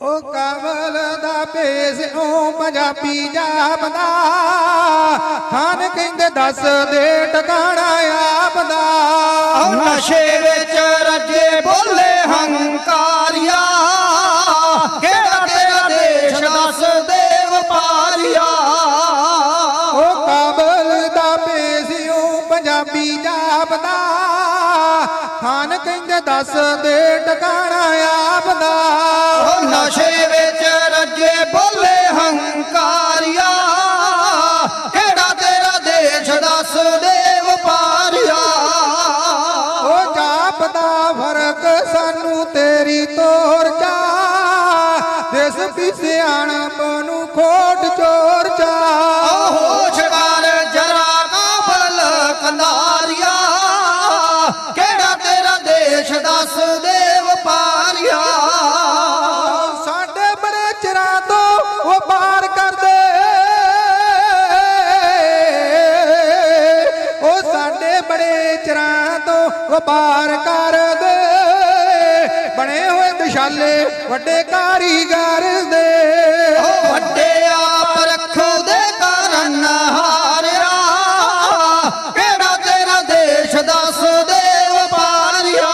ਉਹ ਕਮਲ ਦਾ ਭੇਸ ਉਹ ਪੰਜਾਬੀ ਜਾਪਦਾ। ਖਾਨ ਕਹਿੰਦੇ ਦੱਸ ਦੇ ਟਿਕਾਣਾ ਆਪਦਾ। ਉਹ ਨਸ਼ੇ ਵਿੱਚ ਰੱਜੇ ਬੋਲੇ ਹੰਕਾਰਿਆ ਖਾਨ ਕਹਿੰਦੇ ਦੱਸ ਦੇ ਟਿਕਾਣਾ ਆਪਦਾ ਉਹ ਨਸ਼ੇ ਵਿੱਚ ਰੱਜੇ ਬੋਲੇ ਹੰਕਾਰਿਆ। ਕਿਹੜਾ ਤੇਰਾ ਦੇਸ਼ ਦੱਸ ਦੇ ਵਪਾਰੀਆ। ਉਹ ਜਾਪਦਾ ਫ਼ਰਕ ਸਾਨੂੰ ਤੇਰੀ ਤੋਰ ਚਾ। ਦਿਸ ਵੀ ਸਿਆਣਪ ਨੂੰ ਖੋਟ ਚਾ ਚਿਰਾਂ ਤੋਂ ਵਪਾਰ ਕਰਦੇ। ਬਣੇ ਹੋਏ ਦਿਸ਼ਾਲੇ ਵੱਡੇ ਕਾਰੀਗਰ ਦੇ। ਉਹ ਵੱਡੇ ਆਪ ਰੱਖੋ ਦੇ ਕਾਰਨ ਹਾਰਿਆ। ਕਿਹੜਾ ਤੇਰਾ ਦੇਸ਼ ਦੱਸ ਦੇ ਵਪਾਰੀਆ।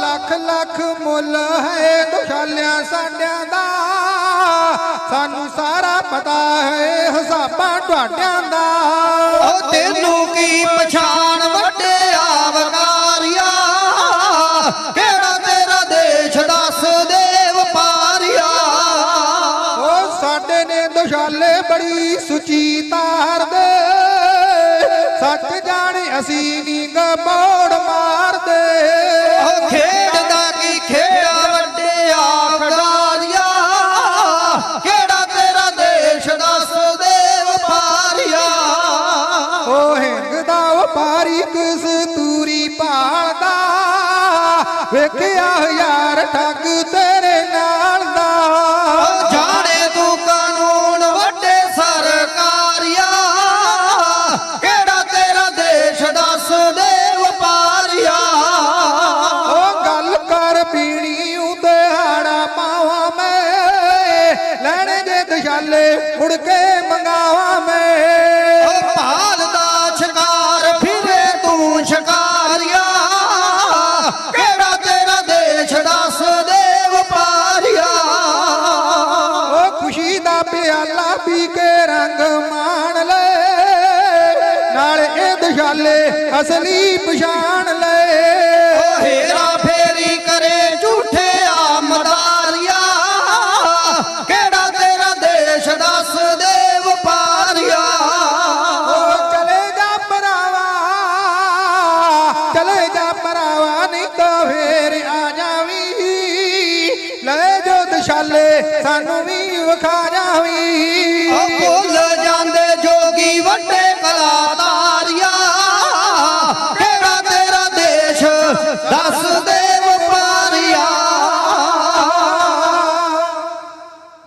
ਲੱਖ ਲੱਖ ਮੁੱਲ ਹੈ ਦੁਸ਼ਾਲਿਆਂ ਸਾਡਿਆਂ ਦਾ। ਸਾਨੂੰ ਸਾਰਾ ਪਤਾ ਹੈ ਹਿਸਾਬਾਂ ਤੁਹਾਡਿਆਂ ਦਾ। ਉਹ ਤੈਨੂੰ ਕੀ ਪਛਾਣ ਵੱਡੇ ਆਵਕਾਰੀਆ? ਕਿਹੜਾ ਤੇਰਾ ਦੇਸ਼ ਦੱਸ ਦੇ ਵਪਾਰੀਆ? ਓ ਸਾਡੇ ਨੇ ਦੁਸ਼ਾਲੇ ਬੜੀ ਸੁਚੀ ਤਾਰਦੇ ਸੱਚ ਜਾਣੇ ਅਸੀਂ ਨੀ ਮਾਰਦੇ ਵੇਖਿਆ ਯਾਰ ਠੱਗ ਤੇਰੇ ਨਾਲ ਦਾ। ਉਹ ਜਾਣੇ ਤੂੰ ਕਾਨੂੰਨ ਵੱਡੇ ਸਰਕਾਰੀਆ ਕਿਹੜਾ ਤੇਰਾ ਦੇਸ਼ ਦੱਸ ਦੇ ਵਪਾਰੀਆ? ਓ ਗੱਲ ਕਰ ਪੀਣੀ ਉਤੇ ਹਾੜਾ ਪਾਵਾਂ ਮੈਂ ਲੈਣੇ ਜੇ ਦਸ਼ਾਲੇ ਮੁੜ ਕੇ ਮੰਗਾਵਾਂ ਮੈਂ। ਉਹ ਭਾਲ ਦਾ ਸ਼ਿਕਾਰ ਫਿਰੇ ਤੂੰ ਸ਼ਿਕਾਰੀਆ ਦਸ਼ਾਲੇ ਅਸਲੀ ਪਛਾਣ ਲੈ ਹੇਰਾ ਫੇਰੀ ਕਰੇ ਝੂਠੇ ਆਮਦਾਰੀਆ ਕਿਹੜਾ ਤੇਰਾ ਦੇਸ਼ ਦੱਸ ਦੇ ਵਪਾਰੀਆ। ਓ ਚਲੇ ਜਾ ਭਰਾਵਾ ਚਲੇ ਜਾ ਭਰਾਵਾ ਨਹੀਂ ਤਾਂ ਫੇਰ ਆ ਜਾਵੀਂ। ਲੈ ਜੋ ਦਸ਼ਾਲੇ ਸਾਨੂੰ ਵੀ ਵਿਖਾ ਜਾਵੀਂ।